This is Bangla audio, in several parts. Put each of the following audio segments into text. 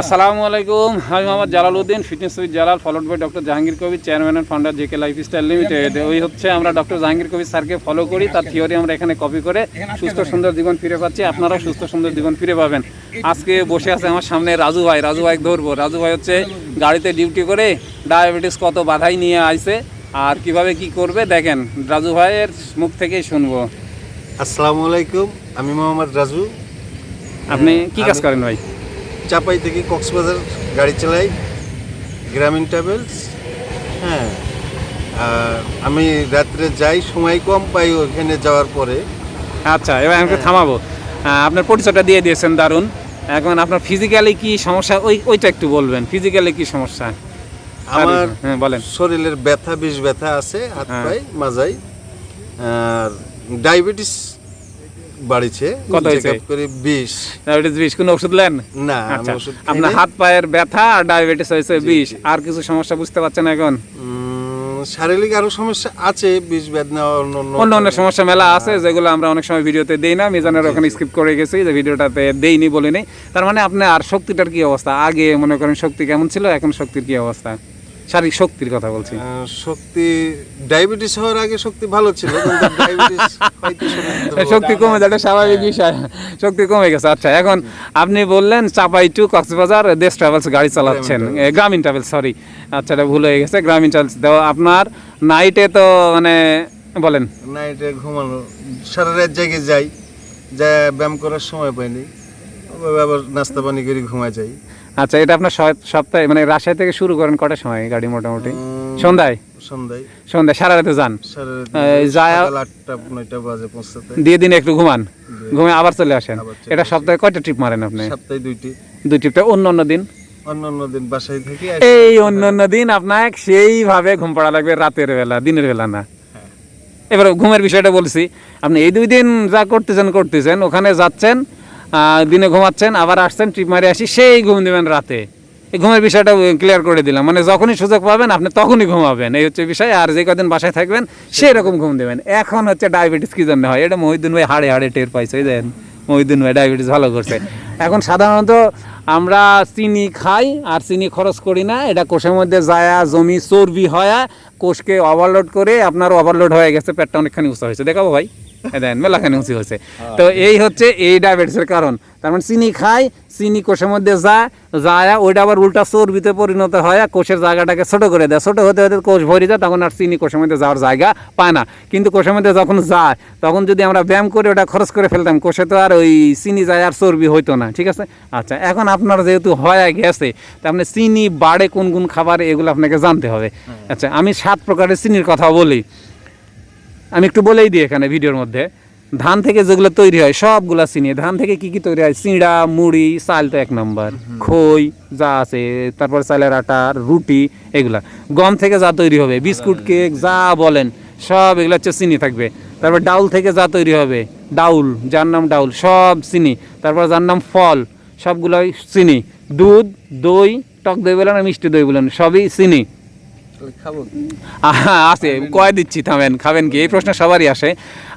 আসসালামু আলাইকুম। আমি Mohammad Jalal Uddin fitness with Jalal followed by doctor Jahangir Kabir chairman and founder JK lifestyle limited ওই হচ্ছে আমরা ডক্টর জাহাঙ্গীর কবির স্যারকে ফলো করি। তার থিওরি আমরা এখানে কপি করে সুস্থ সুন্দর জীবন ফিরে পাচ্ছি। আপনারাও সুস্থ সুন্দর জীবন ফিরে পাবেন। আজকে বসে আছে আমার সামনে রাজু ভাই। রাজু ভাই ধরবো। রাজু ভাই হচ্ছে গাড়িতে ডিউটি করে ডায়াবেটিস কত বাধাই নিয়ে আইছে আর কীভাবে কি করবে দেখেন। রাজু ভাইয়ের মুখ থেকেই শুনব। আসসালামু আলাইকুম। আমি মোহাম্মদ রাজু। আপনি কি কাজ করেন ভাই? চাপাই থেকে কক্সবাজার গাড়ি চালাই গ্রামীণ ট্রাভেলস হ্যাঁ। আর আমি রাত্রে যাই সময় কম পাই ওখানে যাওয়ার পরে। আচ্ছা এবার আমাকে থামাবো। আহ, আপনার পরিচয়টা দিয়ে দিয়েছেন দারুণ। এখন আপনার ফিজিক্যালি কি সমস্যা? ওই ওইটা একটু বলবেন ফিজিক্যালি কি সমস্যা? আমার হ্যাঁ বলেন। শরীরের ব্যথা বিষ ব্যথা আছে হাত হ্যাঁ। পায়ে মাজাই আর ডায়াবেটিস বাড়িছে কত হয়েছে? করে বিষ ডায়াবেটিস বিষ কোনো ওষুধ নেন না আমি আচ্ছা ওষুধ আপনার হাত পায়ের ব্যথা আর ডায়াবেটিস হয়েছে বিষ আর কিছু সমস্যা বুঝতে পারছেন এখন? শারীরিক আরও সমস্যা আছে বিষ বেদনা অন্য অন্য অন্য সমস্যা মেলা আছে যেগুলো আমরা অনেক সময় ভিডিওতে দেই না মিজানের ওখানে স্কিপ করে গেছি যে ভিডিওটাতে দেইনি বলিনি তার মানে আপনি আর শক্তিটার কি অবস্থা? আগে মনে করেন শক্তি কেমন ছিল এখন শক্তির কি অবস্থা? শারীরিক শক্তির কথা বলছি। শক্তি ডায়াবেটিস হওয়ার আগে শক্তি ভালো ছিল। শক্তি কমে এটা স্বাভাবিক বিষয়। শক্তি কমে গেছে। আচ্ছা এখন আপনি বললেন চাপাই টু কক্সবাজার দেশ ট্রাভেলস গাড়ি চালাচ্ছেন। গ্রামীণ ট্রাভেলস সরি আচ্ছা এটা ভুল হয়ে গেছে। গ্রামীণ ট্রাভেলস তো আপনার নাইটে তো মানে বলেন। নাইটে ঘুমানো সারা রাত জায়গায় যাই যা ব্যায়াম করার সময় পাইনি। আবার নাস্তা পানি করে ঘুমা যাই। আচ্ছা এটা আপনার সপ্তাহে মানে রাজশাহী থেকে শুরু করেন কটার সময় গাড়ি মোটামুটি? সন্ধ্যায়? সন্ধ্যায়। সন্ধ্যায় সারা রাতে যান? দিয়ে দিনে একটু ঘুমান? ঘুমে আবার চলে আসেন? এটা সপ্তাহে কয়টা ট্রিপ মারেন আপনি? সপ্তাহে দুইটি। দুই ট্রিপটা অন্য অন্য দিন? এই অন্য অন্য দিন আপনার সেইভাবে ঘুম পড়া লাগবে রাতের বেলা দিনের বেলা না। এবার ঘুমের বিষয়টা বলছি আপনি এই দুই দিন যা করতেছেন করতেছেন ওখানে যাচ্ছেন দিনে ঘুমাচ্ছেন, আবার আসছেন ট্রিপ মারে আসি, সেই ঘুম দেবেন রাতে। এই ঘুমের বিষয়টা ক্লিয়ার করে দিলাম। মানে যখনই সুযোগ পাবেন, আপনি তখনই ঘুমাবেন। এই হচ্ছে বিষয়, আর যে কদিন বাসায় থাকবেন, সেই রকম ঘুম দেবেন। এখন হচ্ছে ডায়াবেটিস কি জন্য হয়? এটা মহিউদ্দিন ভাই হাড়ে হাড়ে টের পাইছে দেন মহিউদ্দিন ভাই ডায়াবেটিস ভালো করছে। এখন সাধারণত আমরা চিনি খাই, আর চিনি খরচ করি না। এটা কোষের মধ্যে যায়া, জমি, চর্বি হয়, কোষকে ওভারলোড করে আপনার ওভারলোড হয়ে গেছে, পেটটা অনেকখানি উঁচু হয়েছে। দেখাবো ভাই। দেন মেলাখানি উঁচু হয়েছে। তো এই হচ্ছে এই ডায়াবেটিসের কারণ। তার মানে চিনি খাই চিনি কোষের মধ্যে যায় যায় ওইটা আবার উল্টা চর্বিতে পরিণত হয় কোষের জায়গাটাকে ছোট করে দেয়। ছোট হতে হতে কোষ ভরে যায় তখন আর চিনি কোষের মধ্যে যাওয়ার জায়গা পায় না। কিন্তু কোষের মধ্যে যখন যায় তখন যদি আমরা ব্যায়াম করে ওটা খরচ করে ফেলতাম কোষে তো আর ওই চিনি যায় আর চর্বি হইতো না ঠিক আছে? আচ্ছা এখন আপনার যেহেতু হয় গেছে তার মানে চিনি বাড়ে কোন কোন খাবার এগুলো আপনাকে জানতে হবে। আচ্ছা আমি সাত প্রকারের চিনির কথা বলি। আমি একটু বলেই দিই এখানে ভিডিওর মধ্যে। ধান থেকে যেগুলো তৈরি হয় সবগুলা চিনি। ধান থেকে কি কি তৈরি হয়? চিঁড়া মুড়ি চাল তো এক নম্বর। খই যা আছে তারপর চালের আটা রুটি এগুলা। গম থেকে যা তৈরি হবে বিস্কুট কেক যা বলেন সব এগুলো হচ্ছে চিনি থাকবে। তারপর ডাউল থেকে যা তৈরি হবে ডাউল যার নাম ডাউল সব চিনি। তারপর যার নাম ফল সবগুলোই চিনি। দুধ দই টক দই বলেন আর মিষ্টি দই বলেন সবই চিনি। আছে, কয় দিচ্ছি, থামেন, খাবেন কি? এই প্রশ্ন সবারই আসে।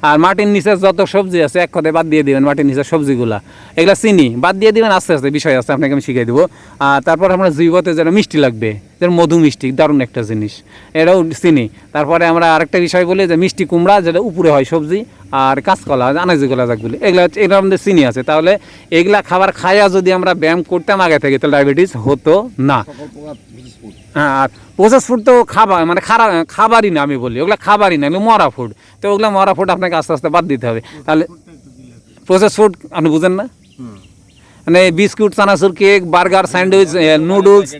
আর মাটির নিচে যত সবজি আছে, এক কথায় বাদ দিয়ে দিবেন মাটির নিচে সবজিগুলা। এগুলা চিনি, বাদ দিয়ে দিবেন, আস্তে আস্তে, বিষয় আছে, আপনাকে আমি শিখিয়ে দেবো। আর তারপর আমরা জীবতে যেটা মিষ্টি লাগবে। যেটা মধু মিষ্টি, দারুণ একটা জিনিস। এটাও চিনি। তারপরে আমরা আরেকটা বিষয় বলি যে, মিষ্টি কুমড়া যেটা উপরে হয় সবজি আর কাঁচকলা আনাজিগুলা যাকগুলি এগুলা হচ্ছে এগুলোর মধ্যে চিনি আছে। তাহলে এগুলা খাবার খাইয়া যদি আমরা ব্যায়াম করতাম আগে থেকে, তাহলে ডায়াবেটিস হতো না। হ্যাঁ আর প্রসেস ফুড তো খাবার মানে খারা, খাবারই না আমি বলি। ওগুলো খাবারই না এগুলো মরা ফুড তো ওগুলো মরা ফুড আপনাকে আস্তে আস্তে বাদ দিতে হবে। তাহলে প্রসেস ফুড আপনি বুঝেন না? মানে বিস্কুট চানাচুর কেক বার্গার স্যান্ডউইচ নুডলস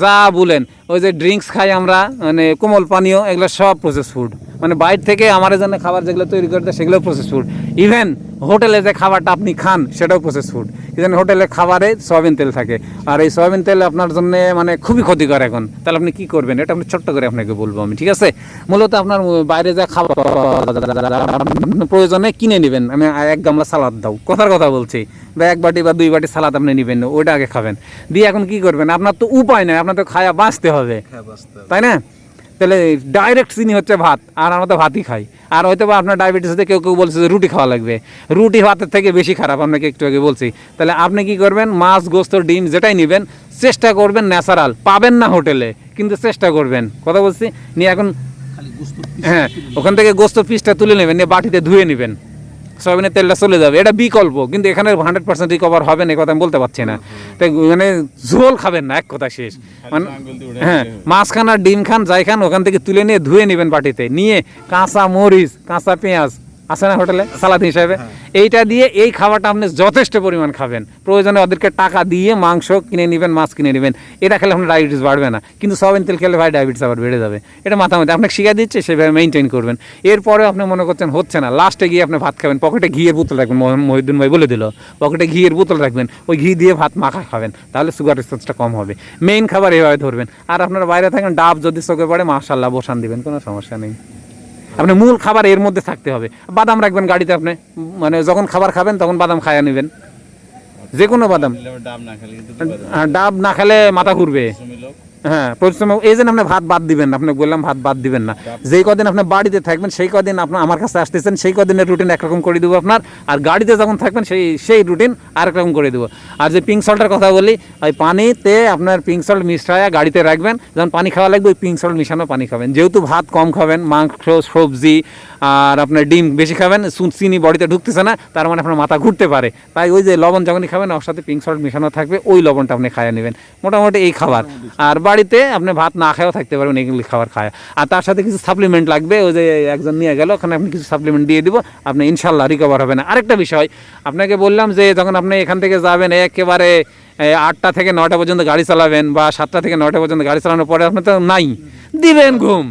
যা বলেন ওই যে ড্রিঙ্কস খাই আমরা মানে কোমল পানীয়, এগুলো সব প্রসেস ফুড মানে বাইরে থেকে আমার জন্য খাবার যেগুলো তৈরি করতে সেগুলো প্রসেস ফুড ইভেন হোটেলে যে খাবারটা আপনি খান, সেটাও প্রসেস ফুড ইভেন হোটেলে খাবারে সয়াবিন তেল থাকে। আর এই সয়াবিন তেল আপনার জন্য মানে খুবই ক্ষতিকর এখন। তাহলে আপনি কি করবেন? এটা আপনি ছোট্ট করে আপনাকে বলব আমি, ঠিক আছে? মূলত আপনার বাইরে যা খাবার, প্রয়োজনে কিনে নেবেন। আমি এক গামলা সালাদ দাও। কথার কথা বলছি। বা এক বাটি বা দুই বাটি সালাদ আপনি নেবেন, ওইটা আগে খাবেন। দিয়ে এখন কি করবেন? আপনার তো উপায় নাই, আপনার তো খায়া বাঁচতে হবে। বাঁচতে হবে। তাই না? তাহলে ডাইরেক্ট চিনি হচ্ছে ভাত আর আমরা তো ভাতই খাই। আর হয়তো বা আপনার ডায়াবেটিস হতে কেউ কেউ বলছে যে রুটি খাওয়া লাগবে। রুটি ভাতের থেকে বেশি খারাপ আপনাকে একটু আগে বলছি। তাহলে আপনি কি করবেন? মাছ গোস্ত ডিম যেটাই নেবেন চেষ্টা করবেন ন্যাচারাল পাবেন না হোটেলে কিন্তু চেষ্টা করবেন। কথা বলছি? নিয়ে এখন হ্যাঁ ওখান থেকে গোস্ত পিসটা তুলে নেবেন নিয়ে বাটিতে ধুয়ে নেবেন। সয়াবিনের তেলটা চলে যাবে। এটা বিকল্প কিন্তু এখানে হান্ড্রেড পার্সেন্ট রিকভার হবে না কথা আমি বলতে পারছি না। তাই মানে ঝোল খাবেন না এক কথা শেষ। মানে হ্যাঁ মাছ খান আর ডিম খান যাই খান ওখান থেকে তুলে নিয়ে ধুয়ে নেবেন বাটিতে। নিয়ে কাঁচা মরিচ কাঁচা পেঁয়াজ আছে না হোটেলে? সালাদ হিসাবে। এইটা দিয়ে এই খাবারটা আপনি যথেষ্ট পরিমাণ খাবেন। প্রয়োজনে ওদেরকে টাকা দিয়ে মাংস কিনে নেবেন মাছ কিনে নেবেন। এটা খেলে আপনার ডায়াবেটিস বাড়বে না। কিন্তু সয়াবিন তেল খেলে ভাই ডায়াবেটিস আবার বেড়ে যাবে। এটা মাথা মধ্যে আপনাকে শিখা দিচ্ছে সেভাবে মেনটেন করবেন। এরপরে আপনি মনে করছেন হচ্ছে না। লাস্টে গিয়ে আপনি ভাত খাবেন। পকেটে ঘিয়ের বোতল রাখবেন। মহ- মহিউদ্দিন ভাই বলে দিল পকেটে ঘিয়ের বোতল রাখবেন ওই ঘি দিয়ে ভাত মাখা খাবেন তাহলে সুগার রিসোর্সটা কম হবে। মেইন খাবার এভাবে ধরবেন। আর আপনারা বাইরে থাকেন ডাব যদি চোখে পড়ে মাশাল্লাহ বসান দিবেন কোনো সমস্যা নেই। আপনি মূল খাবার এর মধ্যে থাকতে হবে। বাদাম রাখবেন গাড়িতে আপনি। মানে যখন খাবার খাবেন তখন বাদাম খায়া নেবেন। যে কোনো বাদাম ডাব না খেলে ডাব না খেলে মাথা ঘুরবে। হ্যাঁ পরিশ্রম এই জন্য আপনি ভাত বাদ দিবেন না আপনাকে বললাম ভাত বাদ দিবেন না। যেই কদিন আপনি বাড়িতে থাকবেন সেই কদিন আপনার আমার কাছে আসতেছেন সেই কদিনের রুটিন একরকম করে দেবো আপনার আর গাড়িতে যখন থাকবেন সেই সেই রুটিন আরেক রকম করে দেবো। আর যে পিঙ্ক সল্টের কথা বলি ওই পানিতে আপনার পিঙ্ক সল্ট মিশায়া গাড়িতে রাখবেন যখন পানি খাওয়া লাগবে ওই পিঙ্ক সল্ট মিশানো পানি খাবেন। যেহেতু ভাত কম খাবেন মাংস সবজি আর আপনার ডিম বেশি খাবেন চিনি বডিতে ঢুকতেছে না তার মানে আপনার মাথা ঘুরতে পারে। তাই ওই যে লবণ যখনই খাবেন ওর সাথে পিঙ্ক সল্ট মেশানো থাকবে ওই লবণটা আপনি খাইয়ে নেবেন। মোটামুটি এই খাবার। আর বাড়িতে আপনি ভাত না খেয়েও থাকতে পারবেন এগুলি খাবার খায়। আর তার সাথে কিছু সাপ্লিমেন্ট লাগবে, ওই যে একজন নিয়ে গেল, ওখানে আপনি কিছু সাপ্লিমেন্ট দিয়ে দিব, আপনি ইনশাল্লাহ রিকভার না আরেকটা বিষয়, আপনাকে বললাম যে যখন আপনি এখান থেকে যাবেন, একেবারে আটটা থেকে নটা পর্যন্ত গাড়ি চালাবেন বা সাতটা থেকে নটা পর্যন্ত গাড়ি চালানোর পরে আপনার তো নাই, দিবেন ঘুম।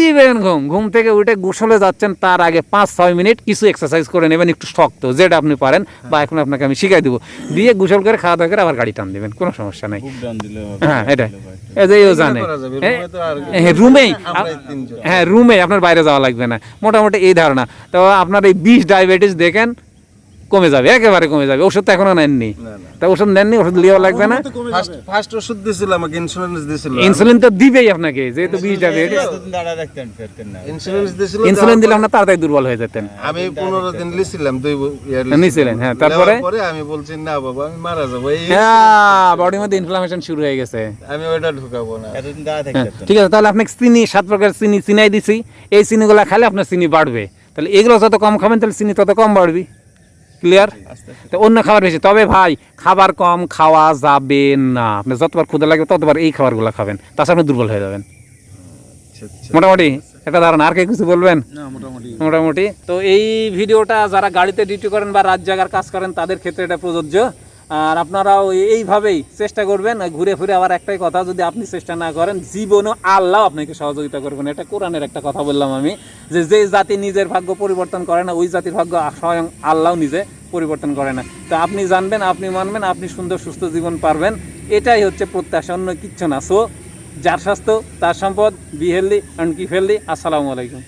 দিবেন ঘুম। ঘুম থেকে উঠে গোসলে যাচ্ছেন তার আগে পাঁচ ছয় মিনিট কিছু এক্সারসাইজ করে নেবেন একটু শক্ত যেটা আপনি পারেন বা এখন আপনাকে আমি শিখাই দেবো। দিয়ে গোসল করে খাওয়া দাওয়া করে আবার গাড়ি টান দেবেন কোনো সমস্যা নেই। হ্যাঁ এটাই। জানে। হ্যাঁ, হ্যাঁ রুমেই। হ্যাঁ রুমে আপনার বাইরে যাওয়া লাগবে না। মোটামুটি এই ধারণা। তো আপনার এই বিষ ডায়াবেটিস দেখেন কমে যাবে একেবারে কমে যাবে ওষুধ তো এখনও নেননি। না, না। তা ওষুধ নেননি ওষুধ লিয়েও লাগবে না? ফার্স্ট ফার্স্ট ওষুধ দিয়েছিল আমাকে ইন্স্যুরেন্স দিয়েছিল ইনসুলিন তো দিবেই আপনাকে যেহেতু বিষ দিয়েছিল ইনসুলিন দিলে আপনার তাড়াতাড়ি দুর্বল হয়ে যেতেন। আমি পনেরো দিন লিছিলাম দুই ইয়ার নিছিলেন, হ্যাঁ, তারপরে? পরে আমি বলছি না বাবা আমি মারা যাব। এই হ্যাঁ বডির মধ্যে ইনফ্লামেশন শুরু হয়ে গেছে। আমি ওইটা ঢুকাবো না। হ্যাঁ, ঠিক আছে তাহলে আপনাকে চিনি সাত প্রকার চিনি চিনাই দিছি। এই চিনিগুলো খেলে আপনার চিনি বাড়বে। তাহলে এগুলো যত কম খাবেন তাহলে চিনি তত কম বাড়বি। ক্লিয়ার তো অন্য খাবার বেশি। তবে ভাই খাবার কম খাওয়া যাবে না। আপনি যতবার ক্ষুদা লাগবে ততবার এই খাবারগুলো খাবেন। তাছাড়া আপনি দুর্বল হয়ে যাবেন। আচ্ছা, আচ্ছা। মোটামুটি? একটা ধারণা। আর কে কিছু বলবেন? মোটামুটি। তো এই ভিডিওটা যারা গাড়িতে ডিউটি করেন বা রাত জায়গার কাজ করেন তাদের ক্ষেত্রে এটা প্রযোজ্য। আর আপনারাও এইভাবেই চেষ্টা করবেন। ঘুরে ফিরে আবার একটাই কথা, যদি আপনি চেষ্টা না করেন, জীবনও আল্লাহ আপনাকে সহযোগিতা করবেন। এটা কোরআনের একটা কথা বললাম আমি, যে যে জাতি নিজের ভাগ্য পরিবর্তন করে না, ওই জাতির ভাগ্য স্বয়ং আল্লাহ নিজে পরিবর্তন করে না। তো আপনি জানবেন, আপনি মানবেন, আপনি সুন্দর, সুস্থ জীবন পারবেন। এটাই হচ্ছে প্রত্যাশা, অন্য কিচ্ছু না। সো যার স্বাস্থ্য, তার সম্পদ বি হেলদি অ্যান্ড কি হেলদি আসসালামু আলাইকুম।